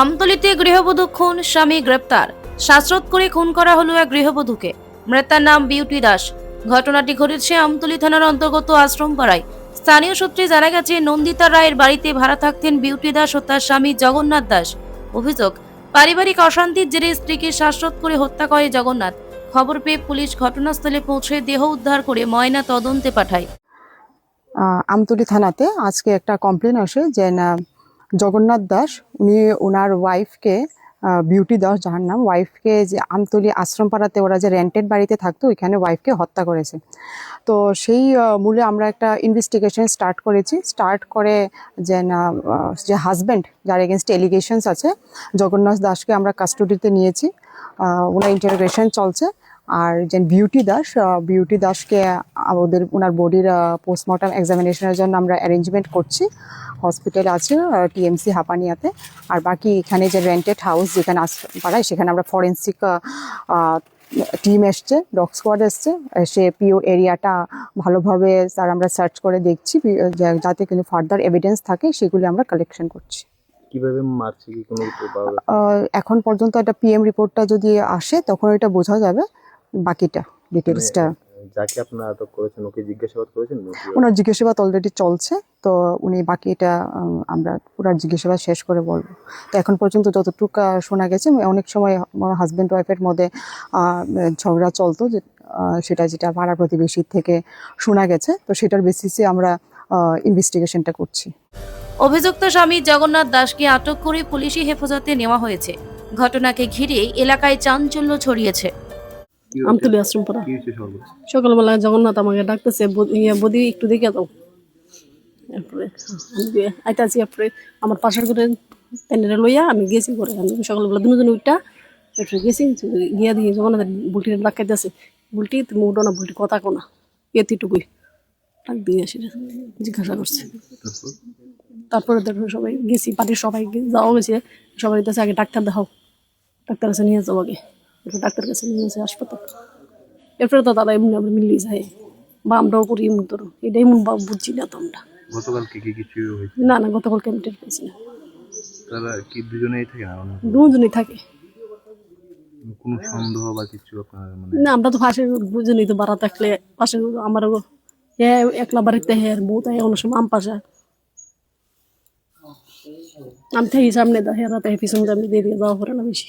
আমতলিতে গৃহবধূ খুন স্বামী গ্রেপ্তার। শ্বাসরোধ করে খুন করা হলো এক গৃহবধূকে। মৃতার নাম বিউটি দাস। ঘটনাটি ঘটেছে আমতলি থানার অন্তর্গত আশ্রম আশ্রমপাড়ায় স্থানীয় সূত্রে জানা গেছে, নন্দিতা রায়ের বাড়িতে ভাড়া থাকতেন বিউটি দাস ও তার স্বামী জগন্নাথ দাস। অভিযোগ, পারিবারিক অশান্তির জেরে স্ত্রীকে শ্বাসরোধ করে হত্যা করে জগন্নাথ। খবর পেয়ে পুলিশ ঘটনাস্থলে পৌঁছে দেহ উদ্ধার করে ময়না তদন্তে পাঠায়। আমতলি থানাতে আজকে একটা কমপ্লেন আসে যে না জগন্নাথ দাস, উনি ওনার ওয়াইফকে বিউটি দাস যার নাম ওয়াইফকে যে আমতলী আশ্রমপাড়াতে ওরা যে রেন্টেড বাড়িতে থাকতো, ওইখানে ওয়াইফকে হত্যা করেছে। তো সেই মূলে আমরা একটা ইনভেস্টিগেশন স্টার্ট করেছি। স্টার্ট করে যে, না যে হাজব্যান্ড যার এগেনস্ট এলিগেশনস আছে, জগন্নাথ দাসকে আমরা কাস্টডিতে নিয়েছি। ওনার ইন্টারোগেশন চলছে। আর যেন বিউটি দাস বিউটি দাসকে আমাদের ওনার বডির পোস্টমর্টম এক্সামিনেশনের জন্য আমরা অ্যারেঞ্জমেন্ট করছি। হসপিটাল আছে টিএমসি হাপানিয়াতে। আর বাকি এখানে যে রেন্টেড হাউস যেখানে আস- পাড়ায় সেখানে আমরা ফরেন্সিক টিম এসছে ডগ স্কোয়াড এসছে। সে পিও এরিয়াটা ভালোভাবে স্যার আমরা সার্চ করে দেখছি যাতে কিন্তু ফার্দার এভিডেন্স থাকে সেগুলি আমরা কালেকশন করছি। কীভাবে মারছে কি কোনো এখন পর্যন্ত একটা পিএম রিপোর্টটা যদি আসে তখন এটা বোঝা যাবে। বাকিটা ডিটেলসটা যাকে আপনারা আটক করেছেন ওকে জিজ্ঞাসাবাদ করেছেন? ওনার জিজ্ঞাসাবাদ অলরেডি চলছে তো উনি বাকি এটা আমরা ওনার জিজ্ঞাসাবাদ শেষ করে বলব তো এখন পর্যন্ত যতটুকু শোনা গেছে অনেক সময় আমার হাজব্যান্ড ওয়াইফের মধ্যে ঝগড়া চলতো যে সেটা যেটা পাড়া প্রতিবেশীর থেকে শোনা গেছে তো সেটার বেসিসে আমরা ইনভেস্টিগেশনটা করছি অভিযুক্ত স্বামী জগন্নাথ দাসকে আটক করে পুলিশি হেফাজতে নেওয়া হয়েছে ঘটনাকে ঘিরে এলাকায় চাঞ্চল্য ছড়িয়েছে? আমতলি আশ্রম পাড়া। কি সকালবেলা জগন্নাথ আমাকে ডাকতেছে ব- ইয়ে বদি একটু দেখে দাও। এরপরে আইতাছি এরপরে আমার পাশের করে প্যান্ডেলে লইয়া আমি গেছি করে আমি সকালবেলা দুজন উঠটা এরপরে গেছি গিয়া দিয়ে জগন্নাথ বুলটির ডাকাইতেছে। বুলটি তুমি উঠো না বুলটি কথা কোনা এতটুকুই ডাক দিয়ে আসি জিজ্ঞাসা করছে। তারপরে? দেখো সবাই গেছি বাড়ির সবাই যাওয়া গেছে। সবাই কাছে আগে ডাক্তার দেখাও। ডাক্তার কাছে নিয়ে যাও আগে। এরপর ডাক্তার কাছে নিয়ে যাচ্ছে হাসপাতাল। এরপরে তো তারা এমনি আমরা মিলিয়ে যায়। বা আমরাও করি এমন ধরো এটাই মন বা বুঝছি না তো আমরা। গতকালকে কি কিছু হয়েছে? না না গতকালকে আমি টের পেয়েছি না। তারা কি দুজনেই থাকে না? অন্য দুজনেই থাকে। কোনো সন্দেহ বা কিছু আপনার মানে না আমরা তো পাশে বুঝেনি তো বাড়া থাকলে পাশে আমারও এ একলা বাড়িতে হ্যাঁ বউ তাই অন্য সময় আম পাশা। আমি থাকি সামনে দা হেরা তাই পিছনে আমি দিয়ে দিয়ে যাওয়া পড়ে না বেশি।